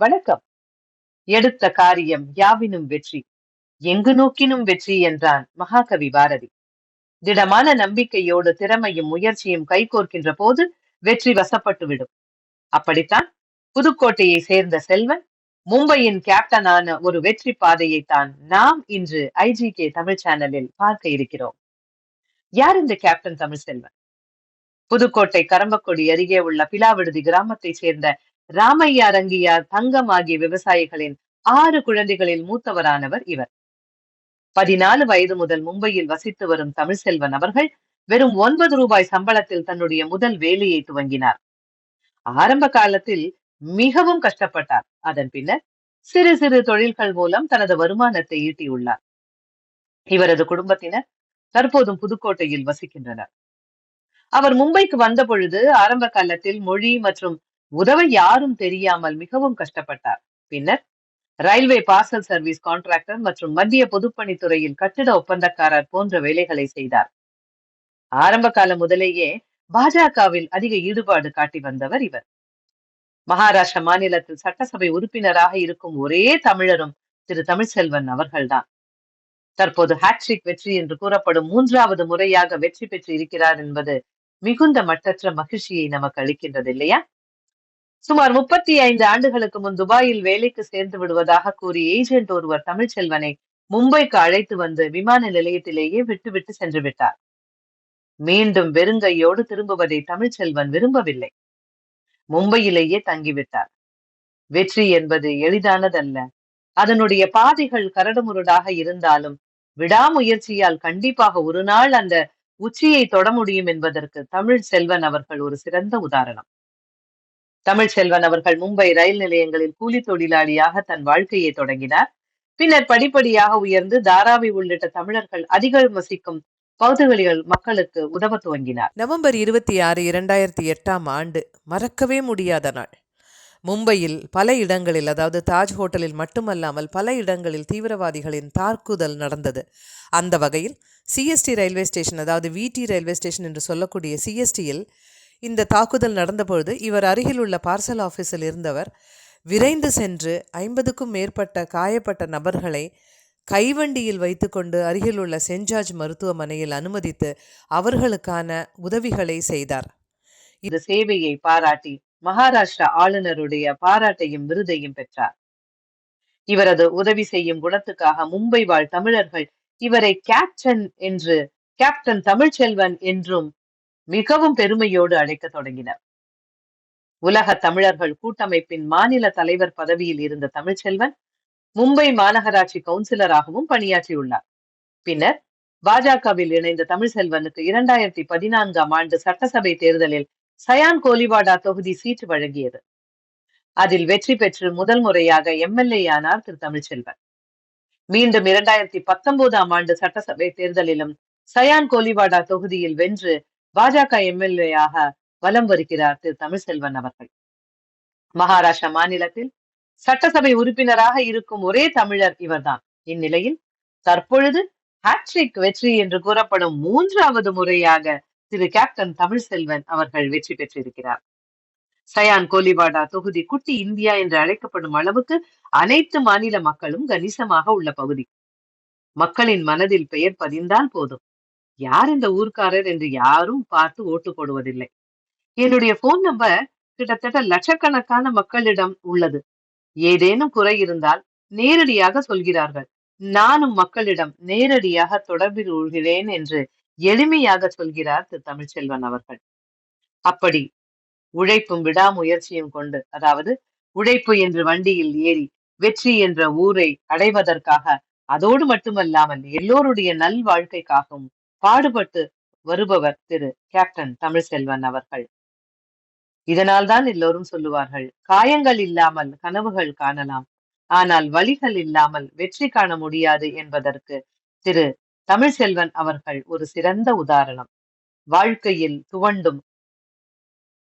வணக்கம். எடுத்த காரியம் யாவினும் வெற்றி எங்கு நோக்கினும் வெற்றி என்றான் மகாகவி பாரதி. திடமான நம்பிக்கையோடு திறமையும் முயற்சியும் கைகோர்க்கின்ற போது வெற்றி வசப்பட்டுவிடும் அப்படித்தான் புதுக்கோட்டையை சேர்ந்த செல்வன் மும்பையின் கேப்டனான ஒரு வெற்றி பாதையை தான் நாம் இன்று ஐஜிகே தமிழ் சேனலில் பார்க்க இருக்கிறோம். யார் இந்த கேப்டன் தமிழ் செல்வன்? புதுக்கோட்டை கரம்பக்குடி அருகே உள்ள பிலாவிடுதி கிராமத்தைச் சேர்ந்த ராமையா ரங்கியார் தங்கம் ஆகிய விவசாயிகளின் ஆறு குழந்தைகளில் மூத்தவரானவர் இவர். பதினாலு வயது முதல் மும்பையில் வசித்து வரும் தமிழ்செல்வன் அவர்கள் வெறும் ஒன்பது ரூபாய் சம்பளத்தில் தன்னுடைய முதல் வேலையை துவங்கினார். ஆரம்ப காலத்தில் மிகவும் கஷ்டப்பட்டார். அதன் பின்னர் சிறு சிறு தொழில்கள் மூலம் தனது வருமானத்தை ஈட்டியுள்ளார். இவரது குடும்பத்தினர் தற்போதும் புதுக்கோட்டையில் வசிக்கின்றனர். அவர் மும்பைக்கு வந்த பொழுது ஆரம்ப காலத்தில் மொழி மற்றும் உதவ யாரும் தெரியாமல் மிகவும் கஷ்டப்பட்டார். பின்னர் ரயில்வே பார்சல் சர்வீஸ் கான்ட்ராக்டர் மற்றும் மத்திய பொதுப்பணித்துறையில் கட்டிட ஒப்பந்தக்காரர் போன்ற வேலைகளை செய்தார். ஆரம்ப காலம் முதலேயே பாஜகவில் அதிக ஈடுபாடு காட்டி வந்தவர் இவர். மகாராஷ்டிர மாநிலத்தில் சட்டசபை உறுப்பினராக இருக்கும் ஒரே தமிழரும் திரு தமிழ்செல்வன் அவர்கள்தான். தற்போது ஹாட்ரிக் வெற்றி என்று கூறப்படும் மூன்றாவது முறையாக வெற்றி பெற்று இருக்கிறார் என்பது மிகுந்த மட்டற்ற மகிழ்ச்சியை நமக்கு அளிக்கின்றது இல்லையா? சுமார் முப்பத்தி ஐந்து ஆண்டுகளுக்கு முன் துபாயில் வேலைக்கு சேர்ந்து விடுவதாக கூறி ஏஜென்ட் ஒருவர் தமிழ்ச்செல்வனை மும்பைக்கு அழைத்து வந்து விமான நிலையத்திலேயே விட்டுவிட்டு சென்று விட்டார். மீண்டும் வெறுங்கையோடு திரும்புவதை தமிழ்ச்செல்வன் விரும்பவில்லை. மும்பையிலேயே தங்கிவிட்டார். வெற்றி என்பது எளிதானதல்ல. அதனுடைய பாதைகள் கரடுமுரடாக இருந்தாலும் விடாமுயற்சியால் கண்டிப்பாக ஒரு நாள் அந்த உச்சியை தொட முடியும் என்பதற்கு தமிழ் செல்வன் அவர்கள் ஒரு சிறந்த உதாரணம். தமிழ் செல்வன் அவர்கள் மும்பை ரயில் நிலையங்களில் கூலி தொழிலாளியாக தன் வாழ்க்கையை தொடங்கினார். பின்னர் படிப்படியாக உயர்ந்து தாராவி உள்ளிட்ட தமிழர்கள் அதிகம் வசிக்கும் பகுதிகளில் மக்களுக்கு உதவ துவங்கினார். நவம்பர் இருபத்தி ஆறு இரண்டாயிரத்தி எட்டாம் ஆண்டு மறக்கவே முடியாத நாள். மும்பையில் பல இடங்களில் அதாவது தாஜ் ஹோட்டலில் மட்டுமல்லாமல் பல இடங்களில் தீவிரவாதிகளின் தாக்குதல் நடந்தது. அந்த வகையில் சிஎஸ்டி ரயில்வே ஸ்டேஷன் அதாவது விடி ரயில்வே ஸ்டேஷன் என்று சொல்லக்கூடிய சிஎஸ்டியில் இந்த தாக்குதல் நடந்தபொழுது இவர் அருகில் உள்ள பார்சல் ஆஃபீஸில் இருந்தவர் விரைந்து சென்று ஐம்பதுக்கும் மேற்பட்ட காயப்பட்ட நபர்களை கைவண்டியில் வைத்துக்கொண்டு அருகில் உள்ள சென்ட் ஜார்ஜ் மருத்துவமனையில் அனுமதித்து அவர்களுக்கான உதவிகளை செய்தார். இந்த சேவையை பாராட்டி மகாராஷ்டிரா ஆளுநருடைய பாராட்டையும் விருதையும் பெற்றார். இவரது உதவி செய்யும் குணத்துக்காக மும்பை வாழ் தமிழர்கள் இவரை கேப்டன் என்று கேப்டன் தமிழ்ச்செல்வன் என்றும் மிகவும் பெருமையோடு அழைக்க தொடங்கினர். உலக தமிழர்கள் கூட்டமைப்பின் மாநில தலைவர் பதவியில் இருந்த தமிழ்ச்செல்வன் மும்பை மாநகராட்சி கவுன்சிலராகவும் பணியாற்றியுள்ளார். பின்னர் பாஜகவில் இணைந்த தமிழ்செல்வனுக்கு இரண்டாயிரத்தி பதினான்காம் ஆண்டு சட்டசபை தேர்தலில் சயான் கோலிவாடா தொகுதி சீட்டு வழங்கியது. அதில் வெற்றி பெற்று முதல் முறையாக எம்எல்ஏ ஆனார் திரு தமிழ்ச்செல்வன். மீண்டும் இரண்டாயிரத்தி பத்தொன்பதாம் ஆண்டு சட்டசபை தேர்தலிலும் சயான் கோலிவாடா தொகுதியில் வென்று பாஜக எம்எல்ஏயாக வலம் வருகிறார் திரு தமிழ்செல்வன் அவர்கள். மகாராஷ்டிரா மாநிலத்தில் சட்டசபை உறுப்பினராக இருக்கும் ஒரே தமிழர் இவர்தான். இந்நிலையில் தற்பொழுது ஹாட்ரிக் வெற்றி என்று கூறப்படும் மூன்றாவது முறையாக திரு கேப்டன் தமிழ்செல்வன் அவர்கள் வெற்றி பெற்றிருக்கிறார். சயான் கோலிவாடா தொகுதி குட்டி இந்தியா என்று அழைக்கப்படும் அளவுக்கு அனைத்து மாநில மக்களும் கணிசமாக உள்ள பகுதி. மக்களின் மனதில் பெயர் பதிந்தால் போதும். யார் இந்த ஊர்க்காரர் என்று யாரும் பார்த்து ஓட்டு போடுவதில்லை. என்னுடைய போன் நம்பர் கிட்டத்தட்ட லட்சக்கணக்கான மக்களிடம் உள்ளது. ஏதேனும் குறை இருந்தால் நேரடியாக சொல்கிறார்கள். நானும் மக்களிடம் நேரடியாக தொடர்பில் கொள்கிறேன் என்று எளிமையாக சொல்கிறார் திரு தமிழ்ச்செல்வன் அவர்கள். அப்படி உழைப்பும் விடாமுயற்சியும் கொண்டு அதாவது உழைப்பு என்று வண்டியில் ஏறி வெற்றி என்ற ஊரை அடைவதற்காக அதோடு மட்டுமல்லாமல் எல்லோருடைய நல் வாழ்க்கைக்காகவும் பாடுபட்டு வருபவர் திரு கேப்டன் தமிழ்செல்வன் அவர்கள். இதனால்தான் எல்லோரும் சொல்லுவார்கள் காயங்கள் இல்லாமல் கனவுகள் காணலாம். ஆனால் வழிகள் இல்லாமல் வெற்றி காண முடியாது என்பதற்கு திரு தமிழ்செல்வன் அவர்கள் ஒரு சிறந்த உதாரணம். வாழ்க்கையில் துவண்டும்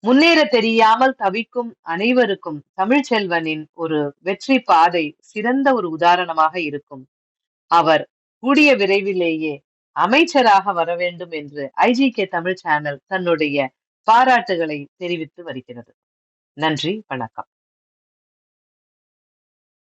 முன்னேற தெரியாமல் தவிக்கும் அனைவருக்கும் தமிழ்ச்செல்வனின் ஒரு வெற்றி பாதை சிறந்த ஒரு உதாரணமாக இருக்கும். அவர் கூடிய விரைவிலேயே அமைச்சராக வர வேண்டும் என்று ஐஜிகே தமிழ் சேனல் தன்னுடைய பாராட்டுகளை தெரிவித்து வருகிறது. நன்றி வணக்கம்.